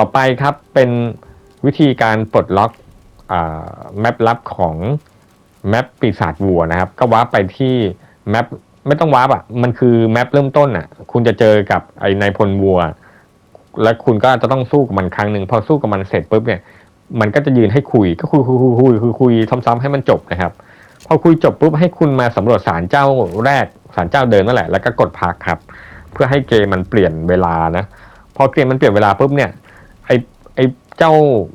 ต่อไปครับเป็นวิธีการปลดล็อกแมปลับของแมปปีศาจวัวนะครับ ก็วาร์ปไปที่แมปไม่ต้องวาร์ปอะมันคือแมปเริ่มต้นอะ คุณจะเจอกับไอ้นายพลวัว แล้วคุณก็จะต้องสู้กับมันครั้งหนึ่งพอสู้กับมันเสร็จปุ๊บเนี่ยมันก็จะยืนให้คุยก็คุยคุยคุยคุยคุยคุยซ้ำๆให้มันจบนะครับ พอคุยจบปุ๊บให้คุณมาสำรวจศาลเจ้าแรกศาลเจ้าเดิมนั่นแหละแล้วก็กดพักครับ เพื่อให้เกมมันเปลี่ยนเวลานะพอเกมมันเปลี่ยนเวลาปุ๊บเนี่ย ไอไอเจ้า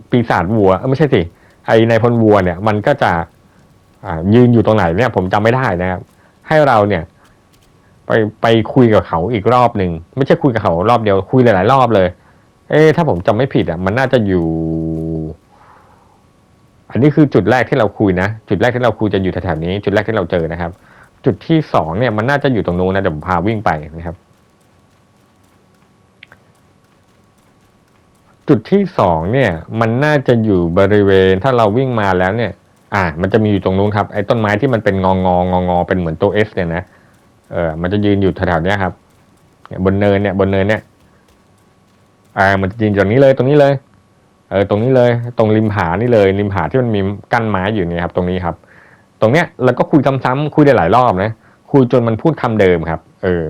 ปีศาจวัวไม่ใช่สิไอนายพลวัวเนี่ยมันก็จะยืนอยู่ตรงไหนเนี่ย ผมจำไม่ได้นะครับ ให้เราเนี่ย ไปไปคุยกับเขาอีกรอบหนึ่งไม่ใช่คุยกับเขารอบเดียวคุยหลาย ๆ รอบเลย เอ๊ถ้าผมจำไม่ผิดอะ มันน่าจะอยู่ อันนี้คือจุดแรกที่เราคุยนะจุดแรกที่เราคุยจะอยู่แถวๆนี้ จุดแรกที่เราเจอนะครับ จุดที่สองเนี่ยมันน่าจะอยู่ตรงนู้นนะเดี๋ยวผมพาวิ่งไปนะครับ จุดที่สองเนี่ยมันน่าจะอยู่บริเวณถ้าเราวิ่งมาแล้วเนี่ย อ่า มันจะมีอยู่ตรงนู้นครับไอ้ต้นไม้ที่มันเป็นงองงองงอเป็นเหมือนตัวเอสเนี่ยนะเออมันจะยืนอยู่แถวๆนี้ครับเนี่ยบนเนินเนี่ยบนเนินเนี่ย อ่า มันจะยืนอยู่ตรงนี้เลยตรงนี้เลย เออตรงนี้เลย ตรงริมผานี่เลย ริมผาที่มันมีกั้นไม้อยู่เนี่ยครับ ตรงนี้ครับ ตรงเนี้ยเราก็คุยซ้ำๆคุยได้หลายรอบนะคุยจนมันพูดคำเดิมครับ เออ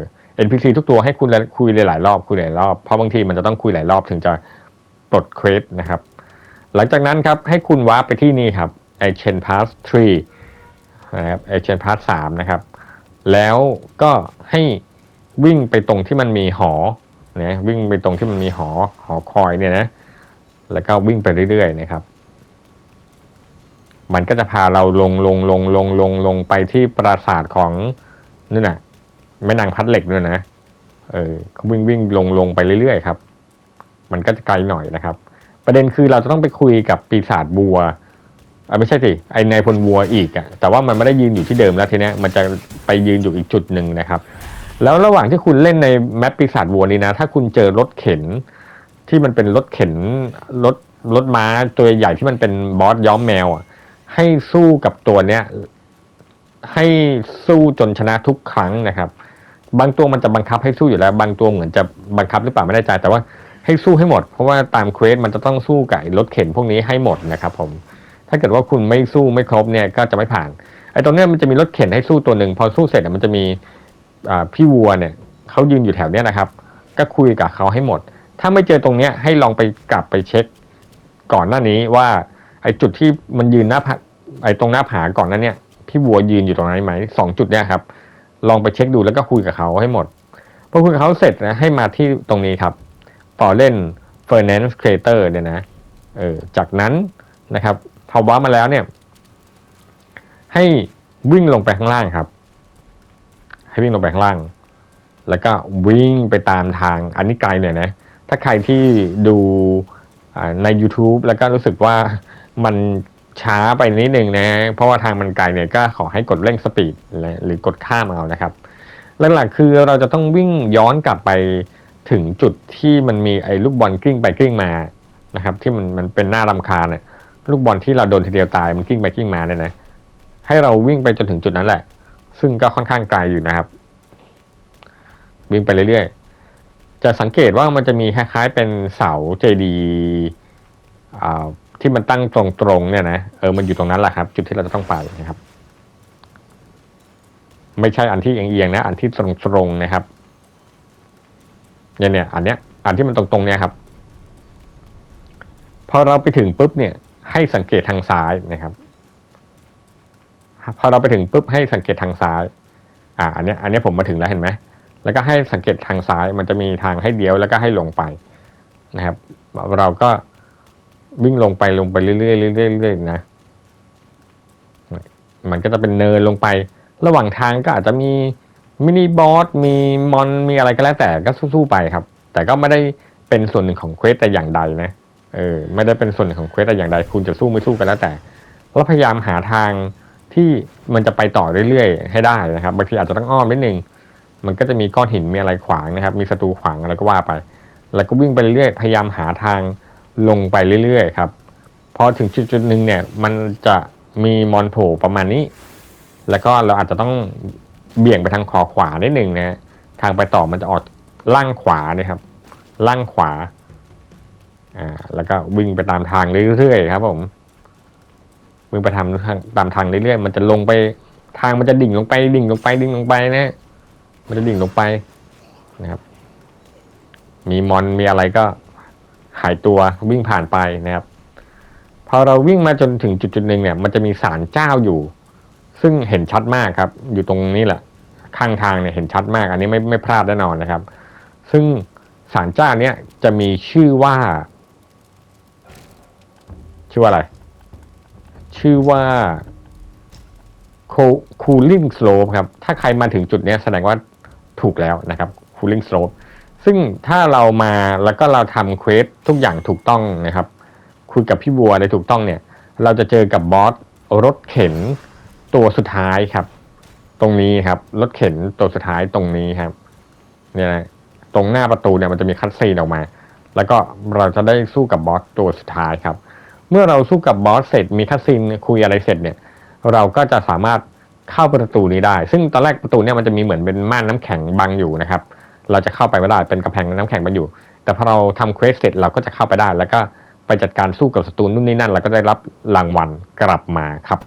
NPC ทุกตัวให้คุณคุยหลายรอบคุยหลายรอบเพราะบางทีมันจะต้องคุยหลายรอบถึงจะ ลดเควสนะครับ หลังจากนั้นครับให้คุณวาร์ปไปที่นี่ครับ a c h a n Pass 3นะครับ a c h a n Pass 3นะครับ แล้วก็ให้วิ่งไปตรงที่มันมีหอนะวิ่งไปตรงที่มันมีหอหอคอยเนี่ยนะ แล้วก็วิ่งไปเรื่อยๆนะครับ มันก็จะพาเราลงลงลงลงลงลงไปที่ปราสาทของนั่นะแม่นางพัดเหล็กด้วยนะ เออเขาวิ่งวิ่งลงลงไปเรื่อยๆครับ มันก็จะไกลหน่อยนะครับ ประเด็นคือเราจะต้องไปคุยกับปีศาจบัวไม่ใช่สิไอนายพลวัวอีกอะแต่ว่ามันไม่ได้ยืนอยู่ที่เดิมแล้วทีนี้มันจะไปยืนอยู่อีกจุดหนึ่งนะครับ แล้วระหว่างที่คุณเล่นในแมปปีศาจวัวนี้นะ ถ้าคุณเจอรถเข็นที่มันเป็นรถเข็นรถรถม้าตัวใหญ่ที่มันเป็นบอสย้อมแมวอะให้สู้กับตัวเนี้ยให้สู้จนชนะทุกครั้งนะครับ บางตัวมันจะบังคับให้สู้อยู่แล้ว บางตัวเหมือนจะบังคับหรือเปล่าไม่แน่ใจแต่ว่า ให้สู้ให้หมด เพราะว่าตามเควสมันจะต้องสู้กับรถเข็นพวกนี้ให้หมดนะครับผม ถ้าเกิดว่าคุณไม่สู้ไม่ครบเนี่ยก็จะไม่ผ่านไอ้ตรงเนี้ยมันจะมีรถเข็นให้สู้ตัวหนึ่งพอสู้เสร็จมันจะมีพี่วัวเนี่ยเขายืนอยู่แถวเนี้ยนะครับ ก็คุยกับเขาให้หมด ถ้าไม่เจอตรงเนี้ยให้ลองไปกลับไปเช็ค ก่อนหน้านี้ว่าไอ้จุดที่มันยืนหน้าผาไอ้ตรงหน้าผาก่อนนั้นเนี่ยพี่วัวยืนอยู่ตรงนั้นไหมสองจุดเนี่ยครับ ลองไปเช็คดูแล้วก็คุยกับเขาให้หมดพอคุยกับเขาเสร็จนะให้มาที่ตรงนี้ครับ ต่อเล่น Finance Creator เนี่ยนะเออจากนั้นนะครับพอว้ามาแล้วเนี่ย ให้วิ่งลงไปข้างล่างครับ ให้วิ่งลงไปข้างล่าง แล้วก็วิ่งไปตามทางอันนี้ไกลหน่อยนะ ถ้าใครที่ดูใน YouTube แล้วก็รู้สึกว่ามันช้าไปนิดนึงนะ เพราะว่าทางมันไกลเนี่ยก็ขอให้กดเร่งสปีดหรือกดข้ามเอานะครับ หลักๆคือเราจะต้องวิ่งย้อนกลับไป ถึงจุดที่มันมีไอ้ลูกบอลกลิ้งไปกลิ้งมานะครับ ที่มันมันเป็นหน้ารำคาญเนี่ยลูกบอลที่เราโดนทีเดียวตายมันกลิ้งไปกลิ้งมาเนี่ยนะให้เราวิ่งไปจนถึงจุดนั้นแหละ ซึ่งก็ค่อนข้างไกลอยู่นะครับ วิ่งไปเรื่อยๆ จะสังเกตว่ามันจะมีคล้ายๆเป็นเสาเจดีอ่าที่มันตั้งตรงๆเนี่ยนะเออมันอยู่ตรงนั้นแหละครับ จุดที่เราจะต้องไปนะครับ ไม่ใช่อันที่เอียงๆนะ อันที่ตรงๆนะครับ เนี่ยเนี่ยอันเนี้ยอันที่มันตรงๆเนี่ยครับพอเราไปถึงปุ๊บเนี่ย ให้สังเกตทางซ้ายนะครับพอเราไปถึงปุ๊บให้สังเกตทางซ้าย อ่า อันเนี้ย อันเนี้ยผมมาถึงแล้วเห็นไหมแล้วก็ให้สังเกตทางซ้าย มันจะมีทางให้เลี้ยวแล้วก็ให้ลงไปนะครับ เราก็วิ่งลงไปลงไปเรื่อยๆเรื่อยๆเรื่อยๆนะมันก็จะเป็นเนินลงไป ระหว่างทางก็อาจจะมี มินิบอสมีมอนมีอะไรก็แล้วแต่ก็สู้ๆไปครับ แต่ก็ไม่ได้เป็นส่วนหนึ่งของเควสแต่อย่างใดนะเออไม่ได้เป็นส่วนหนึ่งของเควสแต่อย่างใดคุณจะสู้ไม่สู้กันแล้วแต่แล้วพยายามหาทางที่มันจะไปต่อเรื่อยๆ ให้ได้นะครับบางทีอาจจะต้องอ้อมนิดนึงมันก็จะมีก้อนหินมีอะไรขวางนะครับ มีศัตรูขวางอะไรก็ว่าไป แล้วก็วิ่งไปเรื่อยๆพยายามหาทางลงไปเรื่อยๆครับพอถึงจุดๆหนึ่งเนี่ยมันจะมีมอนโผล่ประมาณนี้ แล้วก็เราอาจจะต้อง เบี่ยงไปทางขอขวานิดหนึ่งนะทางไปต่อมันจะออกล่างขวานี่ยครับ ล่างขวาอ่าแล้วก็วิ่งไปตามทางเรื่อยๆครับ ผมวิ่งไปทำทางตามทางเรื่อยๆมันจะลงไปทางมันจะดิ่งลงไปดิ่งลงไปดิ่งลงไปนะมันจะดิ่งลงไปนะครับ มีมอนมีอะไรก็หายตัววิ่งผ่านไปนะครับ พอเราวิ่งมาจนถึงจุดจุดหนึ่งเนี่ย มันจะมีศาลเจ้าอยู่ ซึ่งเห็นชัดมากครับ อยู่ตรงนี้แหละ ข้างทางเนี่ยเห็นชัดมาก อันนี้ไม่ไม่พลาดแน่นอนนะครับ ซึ่งศาลเจ้าเนี้ยจะมีชื่อว่า ชื่อว่าอะไร ชื่อว่า cooling slope ครับ ถ้าใครมาถึงจุดเนี้ยแสดงว่าถูกแล้วนะครับ cooling slope ซึ่งถ้าเรามาแล้วก็เราทำเควสทุกอย่างถูกต้องนะครับ คุยกับพี่บัวได้ถูกต้องเนี่ย เราจะเจอกับบอสรถเข็น ตัวสุดท้ายครับ ตรงนี้ครับรถเข็นตัวสุดท้ายตรงนี้ครับ เนี่ยนะตรงหน้าประตูเนี่ยมันจะมีคัตซีนออกมา แล้วก็เราจะได้สู้กับบอสตัวสุดท้ายครับ เมื่อเราสู้กับบอสเสร็จมีคัตซีนคุยอะไรเสร็จเนี่ย เราก็จะสามารถเข้าประตูนี้ได้ ซึ่งตอนแรกประตูเนี่ยมันจะมีเหมือนเป็นม่านน้ำแข็งบังอยู่นะครับ เราจะเข้าไปไม่ได้เป็นกำแพงน้ำแข็งบังอยู่ แต่พอเราทำเควสเสร็จเราก็จะเข้าไปได้ แล้วก็ไปจัดการสู้กับศัตรูนู่นนี่นั่น แล้วก็ได้รับรางวัลกลับมาครับ